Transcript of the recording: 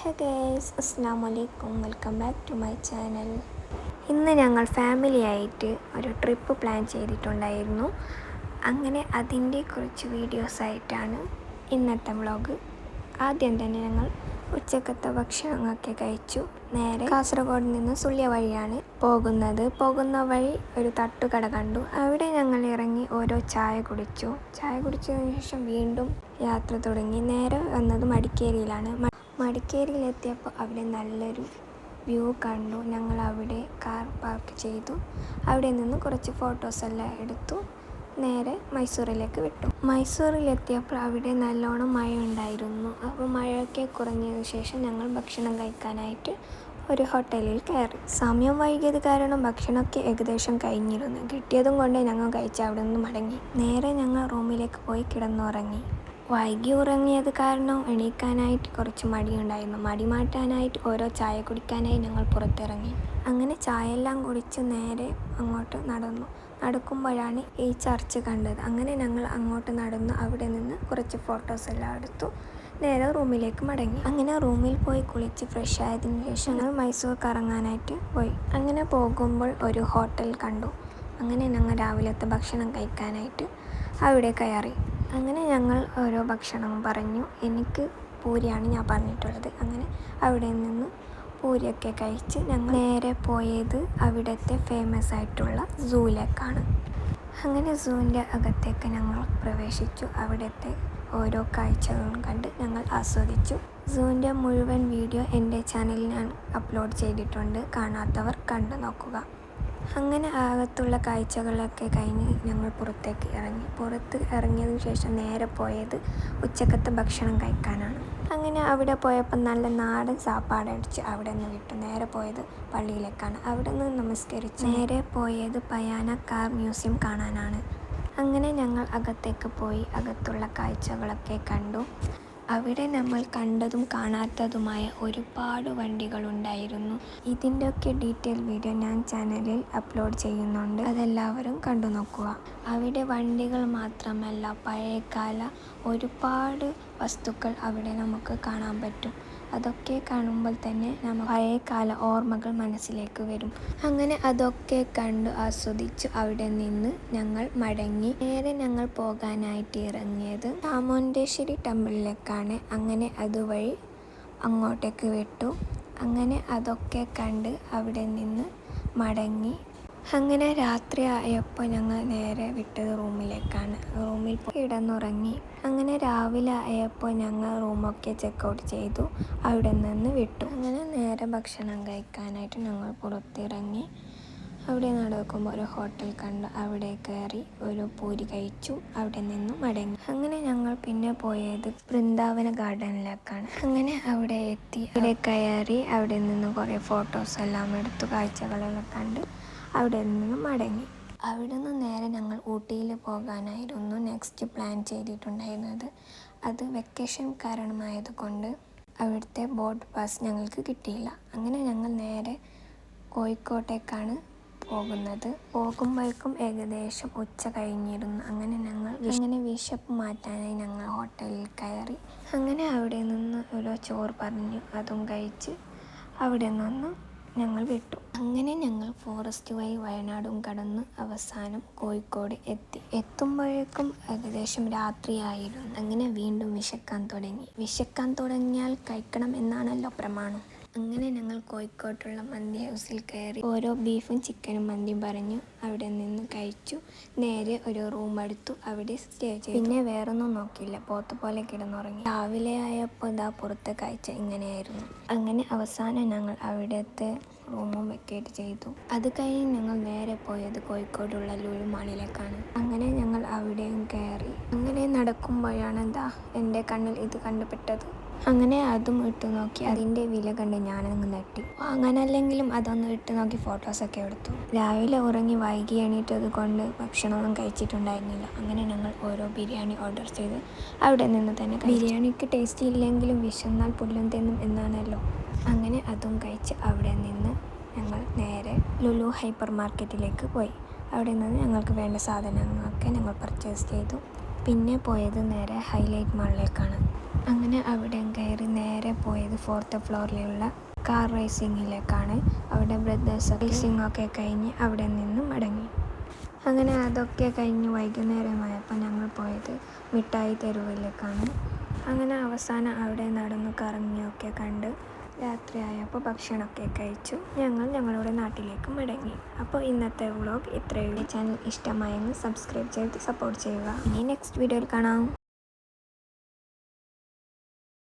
ഹേ guys അസ്സാം വലൈക്കും welcome back to my channel ഇന്ന് ഞങ്ങൾ ഫാമിലി ആയിട്ട് ഒരു ട്രിപ്പ് പ്ലാൻ ചെയ്തിട്ടുണ്ടായിരുന്നു. അങ്ങനെ അതിന്റെ കുറച്ച് വീഡിയോസായിട്ടാണ് ഇന്നത്തെ വ്ളോഗ് ആദ്യം തന്നെ ഞങ്ങൾ ഉച്ചക്കത്തെ ഭക്ഷണങ്ങളൊക്കെ കഴിച്ചു. നേരെ കാസർഗോഡ് നിന്ന് സുള്ളിയ വഴിയാണ് പോകുന്നത്. പോകുന്ന വഴി ഒരു തട്ടുകട കണ്ടു. അവിടെ ഞങ്ങൾ ഇറങ്ങി ഓരോ ചായ കുടിച്ചു. ചായ കുടിച്ചതിന് ശേഷം വീണ്ടും യാത്ര തുടങ്ങി. നേരെ വന്നത് മടിക്കേരിയിലാണ്. മടിക്കേരിയിലെത്തിയപ്പോൾ അവിടെ നല്ലൊരു വ്യൂ കണ്ടു. ഞങ്ങൾ അവിടെ കാർ പാർക്ക് ചെയ്തു. അവിടെ നിന്ന് കുറച്ച് ഫോട്ടോസ് എല്ലാം എടുത്തു. നേരെ മൈസൂറിലേക്ക് വിട്ടു. മൈസൂറിലെത്തിയപ്പോൾ അവിടെ നല്ലോണം മഴ ഉണ്ടായിരുന്നു അപ്പോൾ മഴയൊക്കെ കുറഞ്ഞതിന് ശേഷം ഞങ്ങൾ ഭക്ഷണം കഴിക്കാനായിട്ട് ഒരു ഹോട്ടലിൽ കയറി. സമയം വൈകിയത് കാരണം ഭക്ഷണമൊക്കെ ഏകദേശം കഴിഞ്ഞിരുന്നു. കിട്ടിയതും കൊണ്ട് ഞങ്ങൾ കഴിച്ച് അവിടെ നിന്ന് മടങ്ങി. നേരെ ഞങ്ങൾ റൂമിലേക്ക് പോയി കിടന്നുറങ്ങി. വൈകി ഉറങ്ങിയത് കാരണം എണീക്കാനായിട്ട് കുറച്ച് മടിയുണ്ടായിരുന്നു. മടി മാറ്റാനായിട്ട് ഓരോ ചായ കുടിക്കാനായി ഞങ്ങൾ പുറത്തിറങ്ങി. അങ്ങനെ ചായ എല്ലാം കുടിച്ച് നേരെ അങ്ങോട്ട് നടന്നു. നടക്കുമ്പോഴാണ് ഈ ചർച്ച് കണ്ടത്. അങ്ങനെ ഞങ്ങൾ അങ്ങോട്ട് നടന്നു. അവിടെ നിന്ന് കുറച്ച് ഫോട്ടോസ് എല്ലാം എടുത്തു. നേരെ റൂമിലേക്ക് മടങ്ങി. അങ്ങനെ റൂമിൽ പോയി കുളിച്ച് ഫ്രഷ് ആയതിനു ശേഷം ഞങ്ങൾ മൈസൂർ കറങ്ങാനായിട്ട് പോയി. അങ്ങനെ പോകുമ്പോൾ ഒരു ഹോട്ടൽ കണ്ടു. അങ്ങനെ ഞങ്ങൾ രാവിലത്തെ ഭക്ഷണം കഴിക്കാനായിട്ട് അവിടെ കയറി. അങ്ങനെ ഞങ്ങൾ ഓരോ ഭക്ഷണവും പറഞ്ഞു. എനിക്ക് പൂരിയാണ് ഞാൻ പറഞ്ഞിട്ടുള്ളത്. അങ്ങനെ അവിടെ നിന്ന് പൂരിയൊക്കെ കഴിച്ച് ഞങ്ങൾ നേരെ പോയത് അവിടുത്തെ ഫേമസ് ആയിട്ടുള്ള സൂലേക്കാണ്. അങ്ങനെ സൂവിന്റെ അകത്തേക്ക് ഞങ്ങൾ പ്രവേശിച്ചു. അവിടുത്തെ ഓരോ കാഴ്ചകളും കണ്ട് ഞങ്ങൾ ആസ്വദിച്ചു. സൂവിന്റെ മുഴുവൻ വീഡിയോ എന്റെ ചാനലിൽ ഞാൻ അപ്ലോഡ് ചെയ്തിട്ടുണ്ട്. കാണാത്തവർ കണ്ടു നോക്കുക. അങ്ങനെ അകത്തുള്ള കാഴ്ചകളൊക്കെ കഴിഞ്ഞ് ഞങ്ങൾ പുറത്തേക്ക് ഇറങ്ങി. പുറത്ത് ഇറങ്ങിയതിന് ശേഷം നേരെ പോയത് ഉച്ചക്കത്തെ ഭക്ഷണം കഴിക്കാനാണ്. അങ്ങനെ അവിടെ പോയപ്പോൾ നല്ല നാടൻ സാപ്പാടടിച്ച് അവിടെ നിന്ന് വിട്ടു. നേരെ പോയത് പള്ളിയിലേക്കാണ്. അവിടെ നിന്ന് നമസ്കരിച്ച് നേരെ പോയത് പയാന കാർ മ്യൂസിയം കാണാനാണ്. അങ്ങനെ ഞങ്ങൾ അകത്തേക്ക് പോയി. അകത്തുള്ള കാഴ്ചകളൊക്കെ കണ്ടു. അവിടെ നമ്മൾ കണ്ടതും കാണാത്തതുമായ ഒരുപാട് വണ്ടികളുണ്ടായിരുന്നു. ഇതിന്റെയൊക്കെ ഡീറ്റെയിൽ വീഡിയോ ഞാൻ ചാനലിൽ അപ്ലോഡ് ചെയ്യുന്നുണ്ട്. അതെല്ലാവരും കണ്ടു നോക്കുക. അവിടെ വണ്ടികൾ മാത്രമല്ല പഴയകാല ഒരുപാട് വസ്തുക്കൾ അവിടെ നമുക്ക് കാണാൻ പറ്റും. അതൊക്കെ കാണുമ്പോൾ തന്നെ നമ്മൾ പഴയകാല ഓർമ്മകൾ മനസ്സിലേക്ക് വരും. അങ്ങനെ അതൊക്കെ കണ്ട് ആസ്വദിച്ചു അവിടെ നിന്ന് ഞങ്ങൾ മടങ്ങി. നേരെ ഞങ്ങൾ പോകാനായിട്ട് ഇറങ്ങിയത് ചാമുണ്ടേശ്വരി ടെമ്പിളിലേക്കാണ്. അങ്ങനെ അതുവഴി അങ്ങോട്ടേക്ക് വിട്ടു. അങ്ങനെ അതൊക്കെ കണ്ട് അവിടെ നിന്ന് മടങ്ങി. അങ്ങനെ രാത്രി ആയപ്പോൾ ഞങ്ങൾ നേരെ വിട്ടത് റൂമിലേക്കാണ്. റൂമിൽ പോയി കിടന്നുറങ്ങി. അങ്ങനെ രാവിലെ ആയപ്പോൾ ഞങ്ങൾ റൂമൊക്കെ ചെക്കൗട്ട് ചെയ്തു. അവിടെ നിന്ന് വിട്ടു. അങ്ങനെ നേരെ ഭക്ഷണം കഴിക്കാനായിട്ട് ഞങ്ങൾ പുറത്തിറങ്ങി. അവിടെ നടക്കുമ്പോൾ ഒരു ഹോട്ടൽ കണ്ട്. അവിടെ കയറി ഒരു പൂരി കഴിച്ചു. അവിടെ നിന്നും മടങ്ങി. അങ്ങനെ ഞങ്ങൾ പിന്നെ പോയത് വൃന്ദാവന ഗാർഡനിലേക്കാണ്. അങ്ങനെ അവിടെ എത്തി. അവിടെ കയറി അവിടെ നിന്ന് കുറേ ഫോട്ടോസ് എല്ലാം എടുത്തു. കാഴ്ചകളെല്ലാം കണ്ട്. അവിടെ നിന്ന് മടങ്ങി. അവിടെ നിന്ന് നേരെ ഞങ്ങൾ ഊട്ടിയിൽ പോകാനായിരുന്നു നെക്സ്റ്റ് പ്ലാൻ ചെയ്തിട്ടുണ്ടായിരുന്നത്. അത് വെക്കേഷൻ കാരണമായതുകൊണ്ട് അവിടുത്തെ ബോട്ട് പാസ് ഞങ്ങൾക്ക് കിട്ടിയില്ല. അങ്ങനെ ഞങ്ങൾ നേരെ കോഴിക്കോട്ടേക്കാണ് പോകുന്നത്. പോകുമ്പോഴേക്കും ഏകദേശം ഉച്ച കഴിഞ്ഞിരുന്നു. അങ്ങനെ ഞങ്ങൾ അങ്ങനെ വിശപ്പ് മാറ്റാനായി ഞങ്ങൾ ഹോട്ടലിൽ കയറി. അങ്ങനെ അവിടെ നിന്ന് ഒരു ചോറ് പറഞ്ഞു. അതും കഴിച്ച് അവിടെ നിന്ന് ഞങ്ങൾ വിട്ടു. അങ്ങനെ ഞങ്ങൾ ഫോറസ്റ്റ് വഴി വയനാടും കടന്ന് അവസാനം കോഴിക്കോട് എത്തി. എത്തുമ്പോഴേക്കും ഏകദേശം രാത്രിയായിരുന്നു. അങ്ങനെ വീണ്ടും വിശക്കാൻ തുടങ്ങി. വിശക്കാൻ തുടങ്ങിയാൽ കഴിക്കണം എന്നാണല്ലോ പ്രമാണം. അങ്ങനെ ഞങ്ങൾ കോഴിക്കോട്ടുള്ള മന്തി ഹൗസിൽ കയറി ഓരോ ബീഫും ചിക്കനും മന്തിയും പറഞ്ഞു. അവിടെ നിന്ന് കഴിച്ചു. നേരെ ഒരു റൂം എടുത്തു. അവിടെ സ്റ്റേ ചെയ്തു. പിന്നെ വേറൊന്നും നോക്കിയില്ല. പോത്ത് പോലെ കിടന്നുറങ്ങി. രാവിലെ ആയപ്പോൾ ഇതാ പുറത്തെ കാഴ്ച ഇങ്ങനെയായിരുന്നു. അങ്ങനെ അവസാനം ഞങ്ങൾ അവിടുത്തെ റൂമും വെക്കേറ്റ് ചെയ്തു. അത് കഴിഞ്ഞ് ഞങ്ങൾ നേരെ പോയത് കോഴിക്കോടുള്ള ലുലു മാളിലേക്കാണ് അങ്ങനെ ഞങ്ങൾ അവിടെയും കയറി. അങ്ങനെ നടക്കുമ്പോഴാണ് എന്താ എന്റെ കണ്ണിൽ ഇത് കണ്ടുപെട്ടത്. അങ്ങനെ അതും ഇട്ട് നോക്കി. അതിന്റെ വില കണ്ട് ഞാനങ്ങ് നെട്ടി വാങ്ങാനല്ലെങ്കിലും അതൊന്ന് ഇട്ട് നോക്കി ഫോട്ടോസൊക്കെ എടുത്തു. രാവിലെ ഉറങ്ങി വൈകി എണീറ്റത് കൊണ്ട് ഭക്ഷണമൊന്നും കഴിച്ചിട്ടുണ്ടായിരുന്നില്ല. അങ്ങനെ ഞങ്ങൾ ഓരോ ബിരിയാണി ഓർഡർ ചെയ്ത് അവിടെ നിന്ന് തന്നെ ബിരിയാണിക്ക് ടേസ്റ്റ് ഇല്ലെങ്കിലും വിശന്നാൽ പുല്ലും തിന്നും എന്നാണല്ലോ. അങ്ങനെ അതും കഴിച്ച് അവിടെ നിന്ന് ഞങ്ങൾ നേരെ ലുലു ഹൈപ്പർ മാർക്കറ്റിലേക്ക് പോയി. അവിടെ നിന്ന് ഞങ്ങൾക്ക് വേണ്ട സാധനങ്ങളൊക്കെ ഞങ്ങൾ പർച്ചേസ് ചെയ്തു. പിന്നെ പോയത് നേരെ ഹൈലൈറ്റ് മാളിലേക്കാണ് അങ്ങനെ അവിടെ കയറി നേരെ പോയത് ഫോർത്ത് ഫ്ലോറിലുള്ള കാർ റേസിങ്ങിലേക്കാണ് അവിടെ ബ്രദേഴ്സ് റേസിംഗ് ഒക്കെ കഴിഞ്ഞ് അവിടെ നിന്നും മടങ്ങി. അങ്ങനെ അതൊക്കെ കഴിഞ്ഞ് വൈകുന്നേരമായപ്പോൾ ഞങ്ങൾ പോയത് മിഠായി തെരുവിലേക്കാണ്. അങ്ങനെ അവസാനം അവിടെ നടന്നു കറങ്ങിയൊക്കെ കണ്ട് രാത്രിയായപ്പോൾ ഭക്ഷണമൊക്കെ കഴിച്ചു. ഞങ്ങൾ ഞങ്ങളുടെ നാട്ടിലേക്ക് മടങ്ങി. അപ്പോൾ ഇന്നത്തെ വ്ളോഗ് ഇത്രയുള്ള ചാനൽ ഇഷ്ടമായെങ്കിൽ സബ്സ്ക്രൈബ് ചെയ്ത് സപ്പോർട്ട് ചെയ്യുക. ഇനി നെക്സ്റ്റ് വീഡിയോയിൽ കാണാം.